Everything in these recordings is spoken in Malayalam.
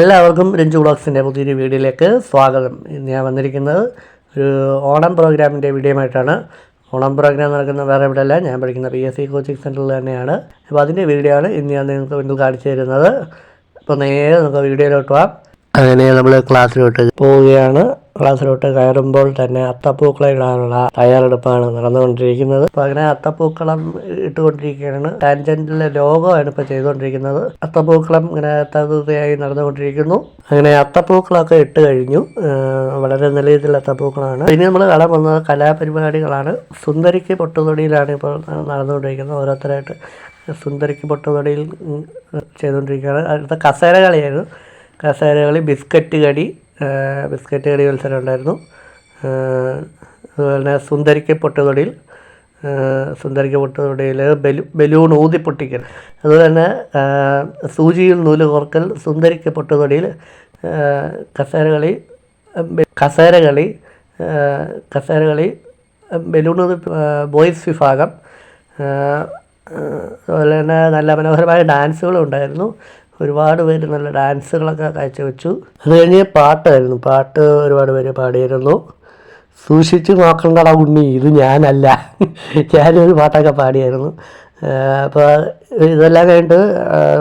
എല്ലാവർക്കും രഞ്ജു ബ്ലോഗ്സിന്റെ പുതിയൊരു വീഡിയോയിലേക്ക് സ്വാഗതം. ഞാൻ വന്നിരിക്കുന്നത് ഒരു ഓണം പ്രോഗ്രാമിന്റെ വീഡിയോയുമായിട്ടാണ്. ഓണം പ്രോഗ്രാം നടക്കുന്ന വേറെ എവിടെയല്ല ഞാൻ പഠിക്കുന്ന പി എസ് സി കോച്ചിങ് സെന്ററിൽ തന്നെയാണ്. അപ്പോൾ അതിന്റെ വീഡിയോ ആണ് ഇന്ന് ഞാൻ നിങ്ങൾക്ക് മുന്നിൽ കാണിച്ചു തരുന്നത്. അപ്പോൾ നേരെ നമുക്ക് വീഡിയോയിലോട്ട് പോവാം. അങ്ങനെ നമ്മൾ ക്ലാസ്സിലോട്ട് പോവുകയാണ് ക്ലാസ്സിലോട്ട് കയറുമ്പോൾ തന്നെ അത്തപ്പൂക്കളം ഇടാനുള്ള തയ്യാറെടുപ്പാണ് നടന്നുകൊണ്ടിരിക്കുന്നത്. അപ്പൊ അങ്ങനെ അത്തപ്പൂക്കളം ഇട്ടുകൊണ്ടിരിക്കുകയാണ്. ടാൻജന്റിലെ ലോകമാണ് ഇപ്പൊ ചെയ്തുകൊണ്ടിരിക്കുന്നത്. അത്തപ്പൂക്കളം ഇങ്ങനെ തകൃതിയായി നടന്നുകൊണ്ടിരിക്കുന്നു. അങ്ങനെ അത്തപ്പൂക്കളമൊക്കെ ഇട്ട് കഴിഞ്ഞു. വളരെ നല്ല രീതിയിൽ അത്തപ്പൂക്കളാണ് ഇനി നമ്മൾ കാണാൻ പോകുന്നത് കലാപരിപാടികളാണ്. സുന്ദരിക്ക് പൊട്ടുതൊടിയിലാണ് ഇപ്പോൾ നടന്നുകൊണ്ടിരിക്കുന്നത്. ഓരോരുത്തരായിട്ട് സുന്ദരിക്ക് പൊട്ടുതൊടിയിൽ ചെയ്തുകൊണ്ടിരിക്കുകയാണ്. അടുത്ത കസേര കളിയായിരുന്നു കസേര കളി ബിസ്ക്കറ്റ് കടി ബിസ്ക്കറ്റ് കടി മത്സരം ഉണ്ടായിരുന്നു അതുപോലെ തന്നെ സുന്ദരിക്ക് പൊട്ടുതൊടിയിൽ സുന്ദരിക്ക് പൊട്ടുതൊടിയിൽ ബലൂ ബലൂൺ ഊതി പൊട്ടിക്കൽ അതുപോലെ തന്നെ സൂചിയിൽ നൂൽ കോർക്കൽ സുന്ദരിക്ക് പൊട്ടുതൊടിയിൽ കസേര കളി കസേര കളി കസേര കളി ബോയ്സ് വിഭാഗം അതുപോലെ തന്നെ നല്ല മനോഹരമായ ഡാൻസുകളും ഉണ്ടായിരുന്നു. ഒരുപാട് പേര് നല്ല ഡാൻസുകളൊക്കെ കാഴ്ചവെച്ചു. അത് കഴിഞ്ഞ് പാട്ടായിരുന്നു. പാട്ട് ഒരുപാട് പേര് പാടിയിരുന്നു. സൂക്ഷിച്ച് നോക്കണ്ടടാ ഉണ്ണി ഇത് ഞാനല്ല. ഞാനൊരു പാട്ടൊക്കെ പാടിയായിരുന്നു. അപ്പോൾ ഇതെല്ലാം കഴിഞ്ഞിട്ട്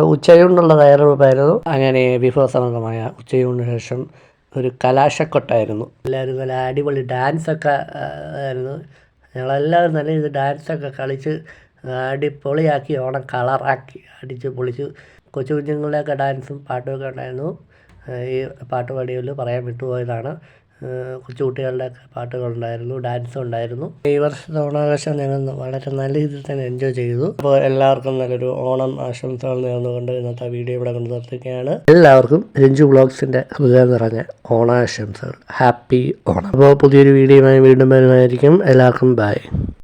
ഉച്ചയൂണിനുള്ള തയ്യാറെടുപ്പായിരുന്നു. അങ്ങനെ വിഭവസമൃദ്ധമായ ഉച്ചയൂണിന് ശേഷം ഒരു കലാശക്കൊട്ടായിരുന്നു. എല്ലാവരും നല്ല അടിപൊളി ഡാൻസൊക്കെ ആയിരുന്നു. ഞങ്ങളെല്ലാവരും നല്ല ഇത് ഡാൻസൊക്കെ കളിച്ച് അടിപൊളിയാക്കി ഓണം കളറാക്കി അടിച്ച് പൊളിച്ച്. കൊച്ചു കുഞ്ഞുങ്ങളുടെയൊക്കെ ഡാൻസും പാട്ടുമൊക്കെ ഉണ്ടായിരുന്നു. ഈ പാട്ട് പാടിയതിൽ പറയാൻ വിട്ടുപോയതാണ്. കൊച്ചു കുട്ടികളുടെയൊക്കെ പാട്ടുകളുണ്ടായിരുന്നു ഡാൻസും ഉണ്ടായിരുന്നു. ഈ വർഷത്തെ ഓണാഘോഷം ഞങ്ങൾ വളരെ നല്ല രീതിയിൽ തന്നെ എൻജോയ് ചെയ്തു. അപ്പോൾ എല്ലാവർക്കും നല്ലൊരു ഓണം ആശംസകൾ നേർന്നുകൊണ്ട് ഇന്നത്തെ വീഡിയോ ഇവിടെ കൊണ്ട് നിർത്തുകയാണ്. എല്ലാവർക്കും രഞ്ജു ബ്ലോഗ്സിന്റെ ഹൃദയം നിറഞ്ഞ ഓണാശംസകൾ. ഹാപ്പി ഓണം. അപ്പോൾ പുതിയൊരു വീഡിയോയുമായി വീണ്ടും വരുന്നതായിരിക്കും. എല്ലാവർക്കും ബൈ.